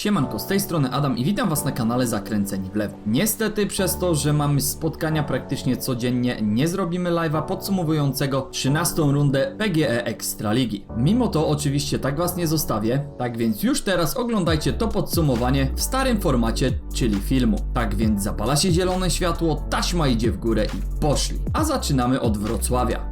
Siemanko, z tej strony Adam i witam was na kanale Zakręceni w lewo. Niestety przez to, że mamy spotkania praktycznie codziennie, nie zrobimy live'a podsumowującego 13 rundę PGE Ekstraligi. Mimo to oczywiście tak was nie zostawię, tak więc już teraz oglądajcie to podsumowanie w starym formacie, czyli filmu. Tak więc zapala się zielone światło, taśma idzie w górę i poszli. A zaczynamy od Wrocławia.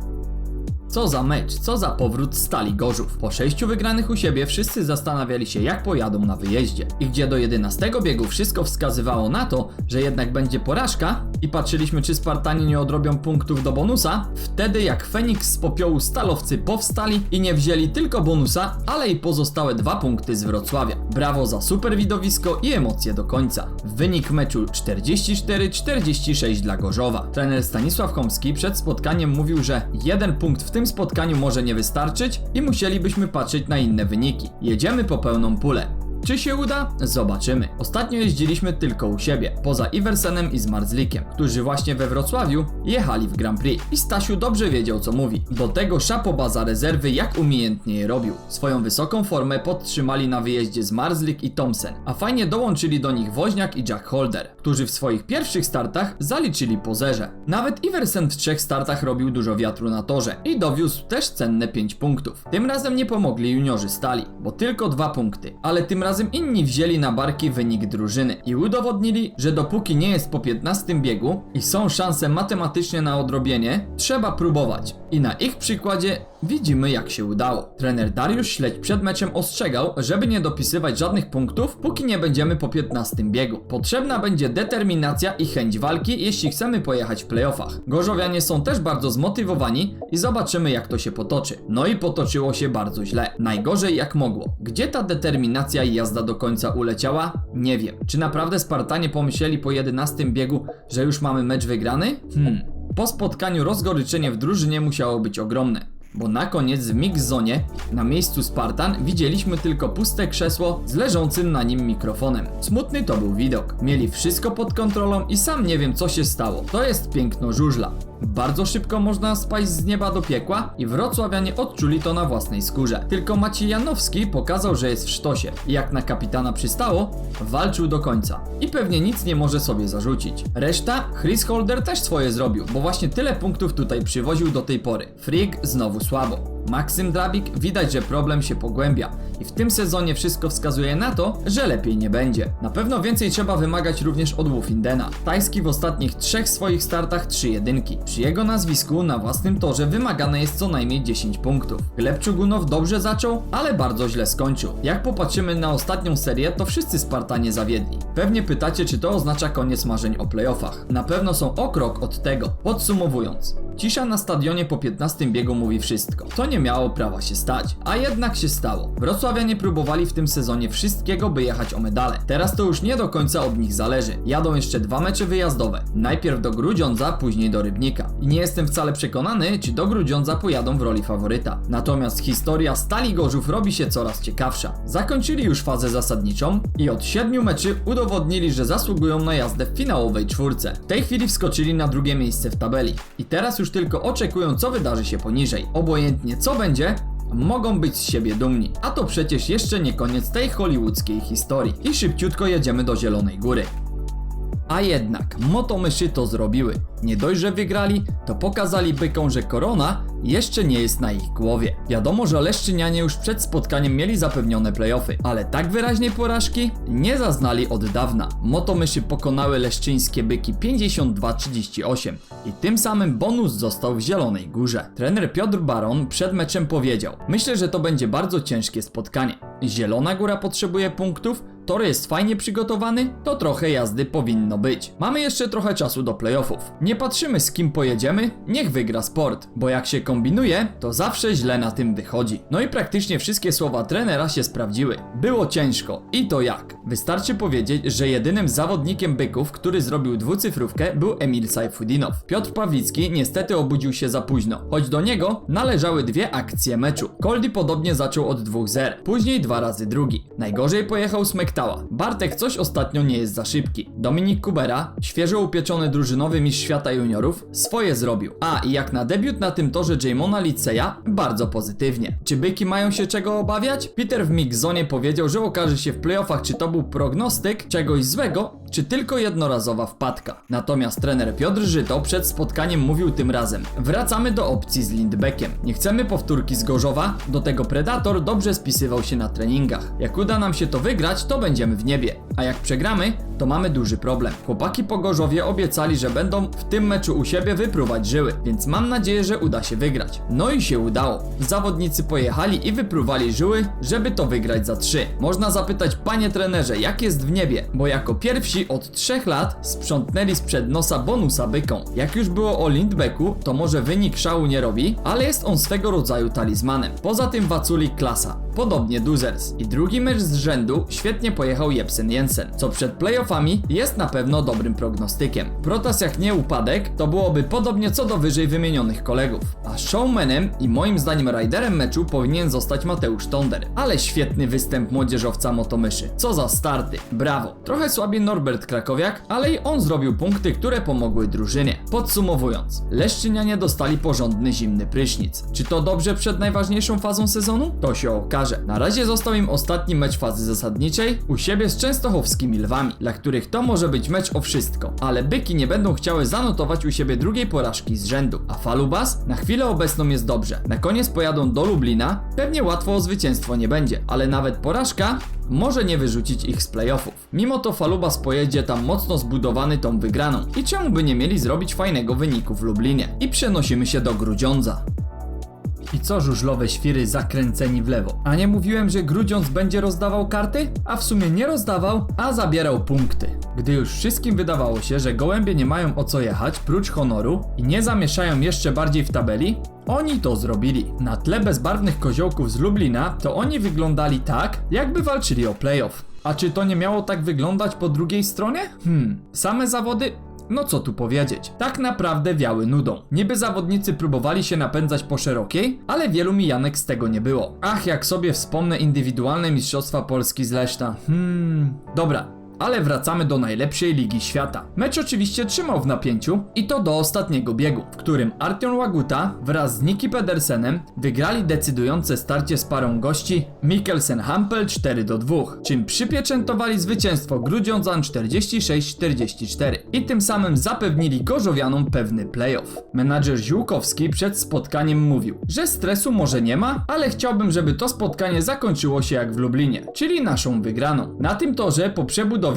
Co za mecz, co za powrót Stali Gorzów. Po sześciu wygranych u siebie wszyscy zastanawiali się jak pojadą na wyjeździe. I gdzie do 11 biegu wszystko wskazywało na to, że jednak będzie porażka i patrzyliśmy czy Spartanie nie odrobią punktów do bonusa, wtedy jak Feniks z popiołu Stalowcy powstali i nie wzięli tylko bonusa, ale i pozostałe dwa punkty z Wrocławia. Brawo za super widowisko i emocje do końca. Wynik meczu 44-46 dla Gorzowa. Trener Stanisław Chomski przed spotkaniem mówił, że jeden punkt w tym spotkaniu może nie wystarczyć i musielibyśmy patrzeć na inne wyniki. Jedziemy po pełną pulę. Czy się uda? Zobaczymy. Ostatnio jeździliśmy tylko u siebie, poza Iversenem i Zmarzlikiem, którzy właśnie we Wrocławiu jechali w Grand Prix. I Stasiu dobrze wiedział co mówi. Do tego szapoba za rezerwy jak umiejętnie je robił. Swoją wysoką formę podtrzymali na wyjeździe Zmarzlik i Thompson, a fajnie dołączyli do nich Woźniak i Jack Holder, którzy w swoich pierwszych startach zaliczyli pozerze. Nawet Iversen w trzech startach robił dużo wiatru na torze i dowiózł też cenne 5 punktów. Tym razem nie pomogli juniorzy stali, bo tylko dwa punkty, ale tym razem inni wzięli na barki wynik drużyny i udowodnili, że dopóki nie jest po 15 biegu i są szanse matematyczne na odrobienie, trzeba próbować. I na ich przykładzie widzimy jak się udało. Trener Dariusz Śledź przed meczem ostrzegał, żeby nie dopisywać żadnych punktów, póki nie będziemy po 15 biegu. Potrzebna będzie determinacja i chęć walki, jeśli chcemy pojechać w playoffach. Gorzowianie są też bardzo zmotywowani i zobaczymy jak to się potoczy. No i potoczyło się bardzo źle. Najgorzej jak mogło. Gdzie ta determinacja i jazda do końca uleciała? Nie wiem. Czy naprawdę Spartanie pomyśleli po 11 biegu, że już mamy mecz wygrany? Hmm. Po spotkaniu rozgoryczenie w drużynie musiało być ogromne. Bo na koniec w mix zonie na miejscu Spartan widzieliśmy tylko puste krzesło z leżącym na nim mikrofonem. Smutny to był widok. Mieli wszystko pod kontrolą i sam nie wiem co się stało. To jest piękno żużla. Bardzo szybko można spaść z nieba do piekła i wrocławianie odczuli to na własnej skórze. Tylko Maciej Janowski pokazał, że jest w sztosie jak na kapitana przystało, walczył do końca. I pewnie nic nie może sobie zarzucić. Reszta, Chris Holder też swoje zrobił, bo właśnie tyle punktów tutaj przywoził do tej pory. Freak znowu słabo. Maksym Drabik widać, że problem się pogłębia i w tym sezonie wszystko wskazuje na to, że lepiej nie będzie. Na pewno więcej trzeba wymagać również od Wolfindena. Tajski w ostatnich trzech swoich startach trzy jedynki. Przy jego nazwisku na własnym torze wymagane jest co najmniej 10 punktów. Gleb Czugunow dobrze zaczął, ale bardzo źle skończył. Jak popatrzymy na ostatnią serię, to wszyscy Spartanie zawiedli. Pewnie pytacie, czy to oznacza koniec marzeń o playoffach. Na pewno są o krok od tego. Podsumowując, cisza na stadionie po 15 biegu mówi wszystko. To nie miało prawa się stać, a jednak się stało. Wrocławianie próbowali w tym sezonie wszystkiego, by jechać o medale. Teraz to już nie do końca od nich zależy. Jadą jeszcze dwa mecze wyjazdowe. Najpierw do Grudziądza, później do Rybnika. I nie jestem wcale przekonany, czy do Grudziądza pojadą w roli faworyta. Natomiast historia Stali Gorzów robi się coraz ciekawsza. Zakończyli już fazę zasadniczą i od siedmiu meczy udowodnili, że zasługują na jazdę w finałowej czwórce. W tej chwili wskoczyli na drugie miejsce w tabeli. I teraz już tylko oczekują, co wydarzy się poniżej. Obojętnie co będzie, mogą być z siebie dumni. A to przecież jeszcze nie koniec tej hollywoodzkiej historii. I szybciutko jedziemy do Zielonej Góry. A jednak motomyszy to zrobiły. Nie dość, że wygrali, to pokazali bykom, że korona jeszcze nie jest na ich głowie. Wiadomo, że Leszczynianie już przed spotkaniem mieli zapewnione playoffy, ale tak wyraźnej porażki nie zaznali od dawna. Motomyszy pokonały leszczyńskie byki 52-38 i tym samym bonus został w Zielonej Górze. Trener Piotr Baron przed meczem powiedział: Myślę, że to będzie bardzo ciężkie spotkanie. Zielona Góra potrzebuje punktów, tor jest fajnie przygotowany, to trochę jazdy powinno być. Mamy jeszcze trochę czasu do playoffów. Nie patrzymy z kim pojedziemy, niech wygra sport, bo jak się kombinuje, to zawsze źle na tym wychodzi. No i praktycznie wszystkie słowa trenera się sprawdziły. Było ciężko. I to jak? Wystarczy powiedzieć, że jedynym zawodnikiem byków, który zrobił dwucyfrówkę był Emil Sajfudinow. Piotr Pawlicki niestety obudził się za późno, choć do niego należały dwie akcje meczu. Koldi podobnie zaczął od 2-0, później dwa razy drugi. Najgorzej pojechał Smek Bartek coś ostatnio nie jest za szybki. Dominik Kubera, świeżo upieczony drużynowy mistrz świata juniorów, swoje zrobił. A i jak na debiut na tym torze Jamona Liceya, bardzo pozytywnie. Czy byki mają się czego obawiać? Peter w Mixzonie powiedział, że okaże się w playoffach, czy to był prognostyk czegoś złego, czy tylko jednorazowa wpadka. Natomiast trener Piotr Żyto przed spotkaniem mówił tym razem: Wracamy do opcji z Lindbeckiem. Nie chcemy powtórki z Gorzowa, do tego Predator dobrze spisywał się na treningach. Jak uda nam się to wygrać, to będziemy w niebie. A jak przegramy, to mamy duży problem. Chłopaki po Gorzowie obiecali, że będą w tym meczu u siebie wypruwać żyły, więc mam nadzieję, że uda się wygrać. No i się udało. Zawodnicy pojechali i wypruwali żyły, żeby to wygrać za 3. Można zapytać, panie trenerze, jak jest w niebie? Bo jako pierwsi od 3 lat sprzątnęli sprzed nosa bonusa byką. Jak już było o Lindbecku, to może wynik szału nie robi, ale jest on swego rodzaju talizmanem. Poza tym Waculik klasa. Podobnie Duzers. I drugi mecz z rzędu świetnie pojechał Jepsen Jensen, co przed playoffami jest na pewno dobrym prognostykiem. Protas jak nie upadek, to byłoby podobnie co do wyżej wymienionych kolegów. A showmanem i moim zdaniem riderem meczu powinien zostać Mateusz Tonder. Ale świetny występ młodzieżowca Motomyszy. Co za starty. Brawo. Trochę słabiej Norbert Krakowiak, ale i on zrobił punkty, które pomogły drużynie. Podsumowując, Leszczynianie dostali porządny zimny prysznic. Czy to dobrze przed najważniejszą fazą sezonu? To się okaże. Na razie został im ostatni mecz fazy zasadniczej u siebie z częstochowskimi lwami, dla których to może być mecz o wszystko. Ale byki nie będą chciały zanotować u siebie drugiej porażki z rzędu. A Falubas na chwilę obecną jest dobrze. Na koniec pojadą do Lublina, pewnie łatwo o zwycięstwo nie będzie, ale nawet porażka może nie wyrzucić ich z playoffów. Mimo to Falubas pojedzie tam mocno zbudowany tą wygraną i czemu by nie mieli zrobić fajnego wyniku w Lublinie. I przenosimy się do Grudziądza. I co żużlowe świry zakręceni w lewo? A nie mówiłem, że Grudziądz będzie rozdawał karty? A w sumie nie rozdawał, a zabierał punkty. Gdy już wszystkim wydawało się, że gołębie nie mają o co jechać, prócz honoru i nie zamieszają jeszcze bardziej w tabeli, oni to zrobili. Na tle bezbarwnych koziołków z Lublina, to oni wyglądali tak, jakby walczyli o playoff. A czy to nie miało tak wyglądać po drugiej stronie? Hmm, same zawody no co tu powiedzieć, tak naprawdę wiały nudą. Niby zawodnicy próbowali się napędzać po szerokiej, ale wielu mijanek z tego nie było. Ach, jak sobie wspomnę indywidualne mistrzostwa Polski z Leszna. Hmm, dobra, ale wracamy do najlepszej ligi świata. Mecz oczywiście trzymał w napięciu i to do ostatniego biegu, w którym Artion Łaguta wraz z Niki Pedersenem wygrali decydujące starcie z parą gości Mikkelsen Hampel 4 do 2, czym przypieczętowali zwycięstwo Grudziądzan 46-44 i tym samym zapewnili Gorzowianom pewny playoff. Menadżer Ziółkowski przed spotkaniem mówił, że stresu może nie ma, ale chciałbym, żeby to spotkanie zakończyło się jak w Lublinie, czyli naszą wygraną. Na tym torze po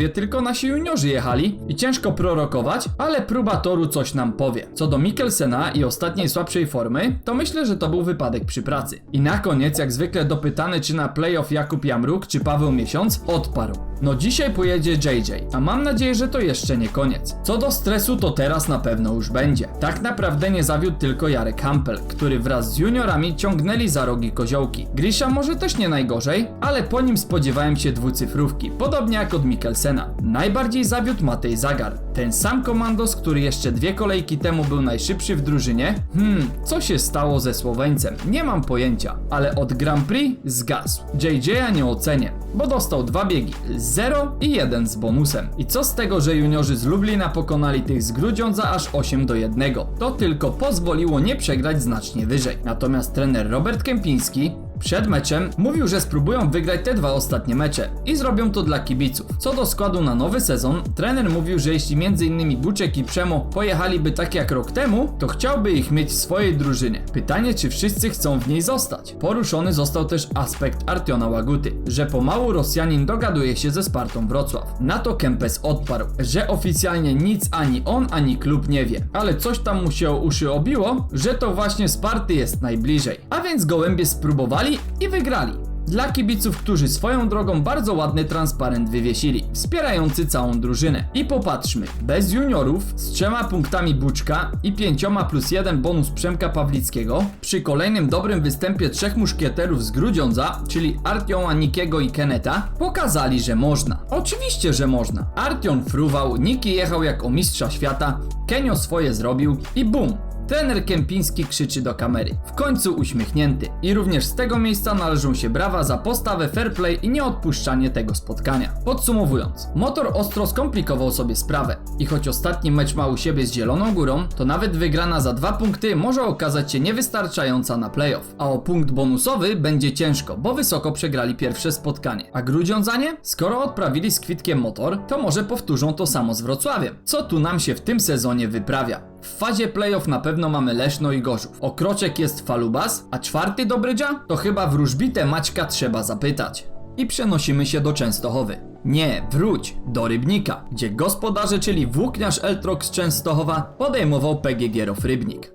tylko nasi juniorzy jechali i ciężko prorokować, ale próba toru coś nam powie. Co do Mikkelsena i ostatniej słabszej formy, to myślę, że to był wypadek przy pracy. I na koniec, jak zwykle dopytany czy na playoff Jakub Jamruk czy Paweł Miesiąc, odparł. No dzisiaj pojedzie JJ, a mam nadzieję, że to jeszcze nie koniec. Co do stresu, to teraz na pewno już będzie. Tak naprawdę nie zawiódł tylko Jarek Hampel, który wraz z juniorami ciągnęli za rogi koziołki. Grisha może też nie najgorzej, ale po nim spodziewałem się dwucyfrówki, podobnie jak od Mikkelsena. Najbardziej zawiódł Matej Zagar. Ten sam komandos, który jeszcze dwie kolejki temu był najszybszy w drużynie. Hmm, co się stało ze Słoweńcem? Nie mam pojęcia, ale od Grand Prix zgasł. JJ'a nie ocenię, bo dostał dwa biegi, 0 i 1 z bonusem. I co z tego, że juniorzy z Lublina pokonali tych z Grudziądza aż 8 do 1? To tylko pozwoliło nie przegrać znacznie wyżej. Natomiast trener Robert Kępiński przed meczem mówił, że spróbują wygrać te dwa ostatnie mecze i zrobią to dla kibiców. Co do składu na nowy sezon, trener mówił, że jeśli m.in. Buczek i Przemo pojechaliby tak jak rok temu, to chciałby ich mieć w swojej drużynie. Pytanie, czy wszyscy chcą w niej zostać. Poruszony został też aspekt Artiona Łaguty, że pomału Rosjanin dogaduje się ze Spartą Wrocław. Na to Kempes odparł, że oficjalnie nic ani on, ani klub nie wie, ale coś tam mu się o uszy obiło, że to właśnie Sparty jest najbliżej. A więc gołębie spróbowali i wygrali. Dla kibiców, którzy swoją drogą bardzo ładny transparent wywiesili, wspierający całą drużynę. I popatrzmy, bez juniorów, z trzema punktami Buczka i pięcioma plus jeden bonus Przemka Pawlickiego, przy kolejnym dobrym występie trzech muszkieterów z Grudziądza, czyli Artiona, Nikiego i Keneta, pokazali, że można. Oczywiście, że można. Artion fruwał, Niki jechał jak o mistrza świata, Kenio swoje zrobił i bum! Trener Kępiński krzyczy do kamery. W końcu uśmiechnięty. I również z tego miejsca należą się brawa za postawę fair play i nieodpuszczanie tego spotkania. Podsumowując, motor ostro skomplikował sobie sprawę. I choć ostatni mecz ma u siebie z Zieloną Górą, to nawet wygrana za dwa punkty może okazać się niewystarczająca na playoff. A o punkt bonusowy będzie ciężko, bo wysoko przegrali pierwsze spotkanie. A Grudziądzanie? Skoro odprawili z kwitkiem motor, to może powtórzą to samo z Wrocławiem. Co tu nam się w tym sezonie wyprawia? W fazie playoff na pewno mamy Leszno i Gorzów. O kroczek jest Falubas, a czwarty Dobrydża? To chyba wróżbitę Maćka trzeba zapytać. I przenosimy się do Częstochowy. Nie, wróć, do Rybnika, gdzie gospodarze, czyli włókniarz Eltrok z Częstochowa podejmował PGG Row Rybnik.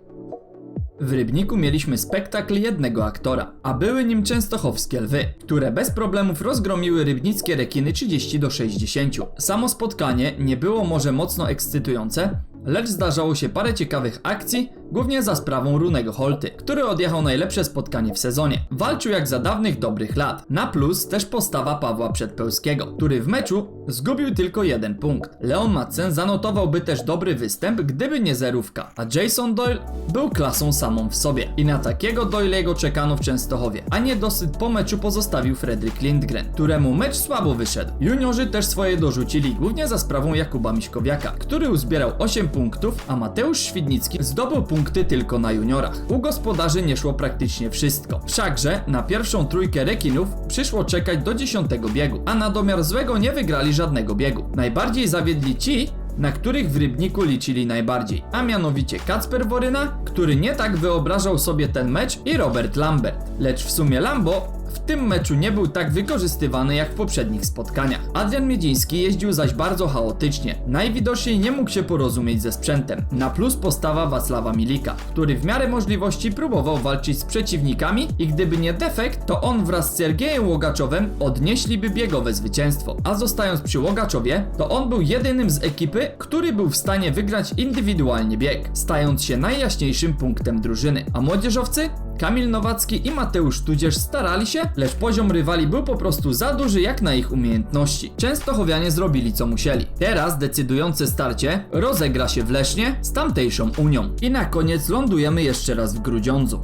W Rybniku mieliśmy spektakl jednego aktora, a były nim częstochowskie lwy, które bez problemów rozgromiły rybnickie rekiny 30 do 60. Samo spotkanie nie było może mocno ekscytujące, lecz zdarzało się parę ciekawych akcji, głównie za sprawą Runego Holty, który odjechał najlepsze spotkanie w sezonie. Walczył jak za dawnych dobrych lat. Na plus też postawa Pawła Przedpełskiego, który w meczu zgubił tylko jeden punkt. Leon Madsen zanotowałby też dobry występ, gdyby nie zerówka, a Jason Doyle był klasą samą w sobie. I na takiego Doylego czekano w Częstochowie, a niedosyt po meczu pozostawił Fredrik Lindgren, któremu mecz słabo wyszedł. Juniorzy też swoje dorzucili, głównie za sprawą Jakuba Miśkowiaka, który uzbierał 8 punktów, a Mateusz Świdnicki zdobył punkty tylko na juniorach. U gospodarzy nie szło praktycznie wszystko. Wszakże na pierwszą trójkę rekinów przyszło czekać do 10 biegu, a na domiar złego nie wygrali żadnego biegu. Najbardziej zawiedli ci, na których w Rybniku liczyli najbardziej, a mianowicie Kacper Woryna, który nie tak wyobrażał sobie ten mecz i Robert Lambert. Lecz w sumie Lambo w tym meczu nie był tak wykorzystywany jak w poprzednich spotkaniach. Adrian Miedziński jeździł zaś bardzo chaotycznie. Najwidoczniej nie mógł się porozumieć ze sprzętem. Na plus postawa Wacława Milika, który w miarę możliwości próbował walczyć z przeciwnikami i gdyby nie defekt, to on wraz z Sergiejem Łogaczowem odnieśliby biegowe zwycięstwo. A zostając przy Łogaczowie, to on był jedynym z ekipy, który był w stanie wygrać indywidualnie bieg, stając się najjaśniejszym punktem drużyny. A młodzieżowcy? Kamil Nowacki i Mateusz Tudzież starali się, lecz poziom rywali był po prostu za duży jak na ich umiejętności. Częstochowianie zrobili co musieli. Teraz decydujące starcie rozegra się w Lesznie z tamtejszą Unią. I na koniec lądujemy jeszcze raz w Grudziądzu.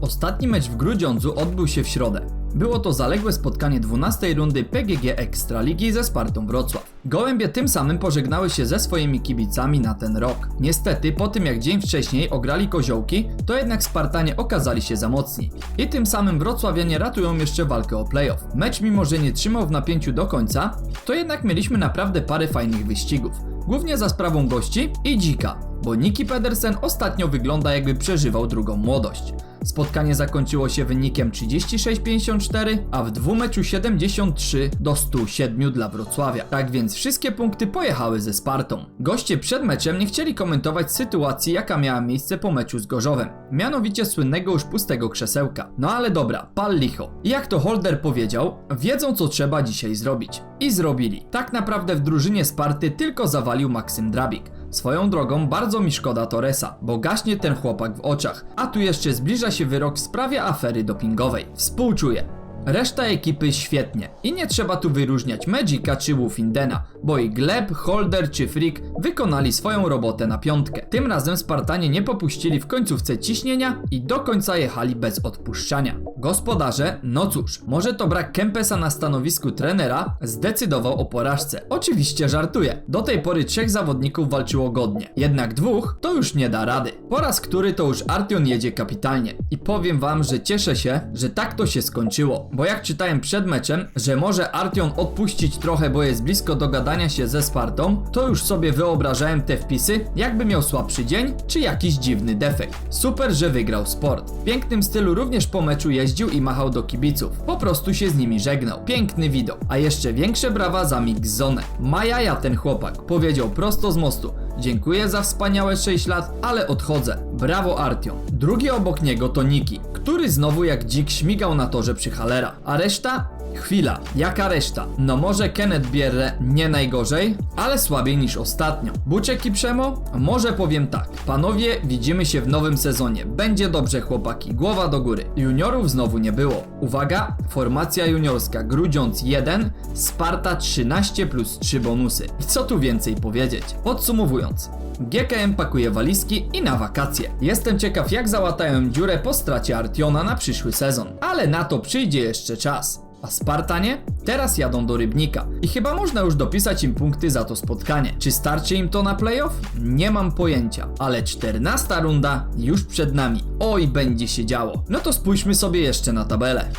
Ostatni mecz w Grudziądzu odbył się w środę. Było to zaległe spotkanie 12 rundy PGG Ekstraligi ze Spartą Wrocław. Gołębie tym samym pożegnały się ze swoimi kibicami na ten rok. Niestety, po tym jak dzień wcześniej ograli koziołki, to jednak Spartanie okazali się za mocni. I tym samym Wrocławianie ratują jeszcze walkę o playoff. Mecz mimo, że nie trzymał w napięciu do końca, to jednak mieliśmy naprawdę parę fajnych wyścigów. Głównie za sprawą gości i dzika, bo Niki Pedersen ostatnio wygląda jakby przeżywał drugą młodość. Spotkanie zakończyło się wynikiem 36-54, a w dwumeczu 73 do 107 dla Wrocławia. Tak więc wszystkie punkty pojechały ze Spartą. Goście przed meczem nie chcieli komentować sytuacji, jaka miała miejsce po meczu z Gorzowem. Mianowicie słynnego już pustego krzesełka. No ale dobra, pal licho. Jak to Holder powiedział, wiedzą co trzeba dzisiaj zrobić. I zrobili. Tak naprawdę w drużynie Sparty tylko zawalił Maksym Drabik. Swoją drogą bardzo mi szkoda Torresa, bo gaśnie ten chłopak w oczach, a tu jeszcze zbliża się wyrok w sprawie afery dopingowej. Współczuję. Reszta ekipy świetnie i nie trzeba tu wyróżniać Magica czy Wolfindena, bo i Gleb, Holder czy Freak wykonali swoją robotę na piątkę. Tym razem Spartanie nie popuścili w końcówce ciśnienia i do końca jechali bez odpuszczania. Gospodarze, no cóż, może to brak Kempesa na stanowisku trenera zdecydował o porażce. Oczywiście żartuję. Do tej pory trzech zawodników walczyło godnie, jednak dwóch to już nie da rady. Po raz który to już Artion jedzie kapitalnie i powiem wam, że cieszę się, że tak to się skończyło, bo jak czytałem przed meczem, że może Artion odpuścić trochę, bo jest blisko dogadania się ze Spartą, to już sobie wyobrażałem te wpisy, jakby miał słabszy dzień, czy jakiś dziwny defekt. Super, że wygrał sport. W pięknym stylu również po meczu jeździł i machał do kibiców. Po prostu się z nimi żegnał. Piękny widok. A jeszcze większe brawa za Mixzone. Majaja ten chłopak, powiedział prosto z mostu. Dziękuję za wspaniałe 6 lat, ale odchodzę. Brawo Artion. Drugi obok niego to Niki, który znowu jak dzik śmigał na torze przy Halera, a reszta Chwila, jaka reszta? No może Kenneth Bierre nie najgorzej, ale słabiej niż ostatnio. Buczek i Przemo? Może powiem tak. Panowie, widzimy się w nowym sezonie. Będzie dobrze chłopaki, głowa do góry. Juniorów znowu nie było. Uwaga, formacja juniorska. Grudziądz 1, Sparta 13 plus 3 bonusy. I co tu więcej powiedzieć? Podsumowując. GKM pakuje walizki i na wakacje. Jestem ciekaw jak załatają dziurę po stracie Artiona na przyszły sezon. Ale na to przyjdzie jeszcze czas. A Spartanie? Teraz jadą do Rybnika i chyba można już dopisać im punkty za to spotkanie. Czy starczy im to na playoff? Nie mam pojęcia, ale 14 runda już przed nami. Oj, będzie się działo. No to spójrzmy sobie jeszcze na tabelę.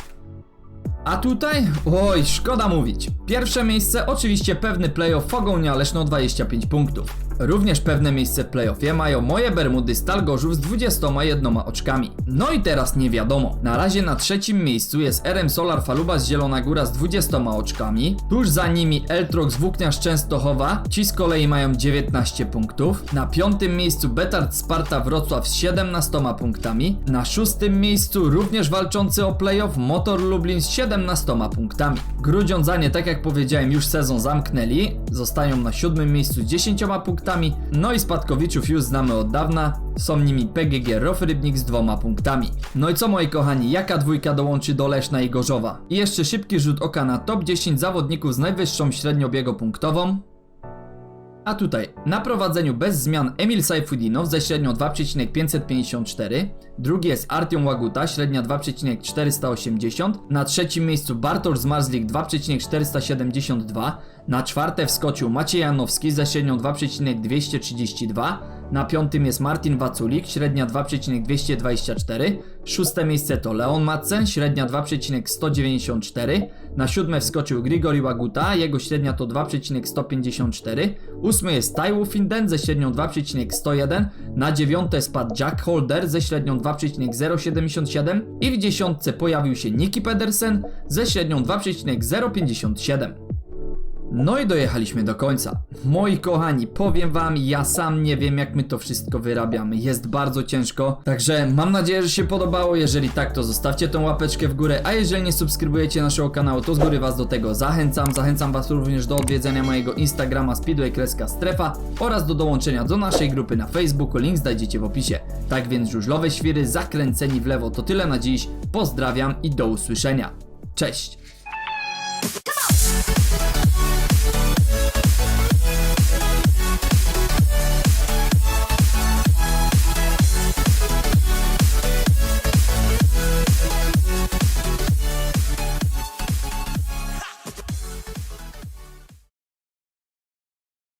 A tutaj? Oj, szkoda mówić. Pierwsze miejsce oczywiście pewny playoff Fogonia Leszno 25 punktów. Również pewne miejsce w playoffie mają moje Bermudy Stal Gorzów z 21 oczkami. No i teraz nie wiadomo. Na razie na trzecim miejscu jest RM Solar Faluba z Zielona Góra z 20 oczkami. Tuż za nimi Eltrox Włókniarz Częstochowa. Ci z kolei mają 19 punktów. Na piątym miejscu Betard Sparta Wrocław z 17 punktami. Na szóstym miejscu również walczący o playoff Motor Lublin z 17 punktami. Grudziądzanie, tak jak powiedziałem, już sezon zamknęli. Zostają na siódmym miejscu z 10 punktami. No i spadkowiczów już znamy od dawna. Są nimi PGG Rof Rybnik z dwoma punktami. No i co moi kochani, jaka dwójka dołączy do Leszna i Gorzowa? I jeszcze szybki rzut oka na top 10 zawodników z najwyższą średnią punktową. A tutaj na prowadzeniu bez zmian Emil Sajfudinow ze średnią 2,554, drugi jest Artiom Łaguta, średnia 2,480, na trzecim miejscu Bartosz Zmarzlik 2,472, na czwarte wskoczył Maciej Janowski ze średnią 2,232, na piątym jest Martin Waculik, średnia 2,224, szóste miejsce to Leon Madsen, średnia 2,194, na siódme wskoczył Grigori Łaguta, jego średnia to 2,154, ósmy jest Taiwu Finden ze średnią 2,101, na dziewiąte spadł Jack Holder ze średnią 2,077 i w dziesiątce pojawił się Nicky Pedersen ze średnią 2,057. No i dojechaliśmy do końca. Moi kochani, powiem wam, ja sam nie wiem jak my to wszystko wyrabiamy. Jest bardzo ciężko. Także mam nadzieję, że się podobało. Jeżeli tak, to zostawcie tą łapeczkę w górę. A jeżeli nie subskrybujecie naszego kanału, to z góry was do tego zachęcam. Zachęcam was również do odwiedzenia mojego Instagrama Speedway Kreska Strefa oraz do dołączenia do naszej grupy na Facebooku. Link znajdziecie w opisie. Tak więc żużlowe świry zakręceni w lewo to tyle na dziś. Pozdrawiam i do usłyszenia. Cześć!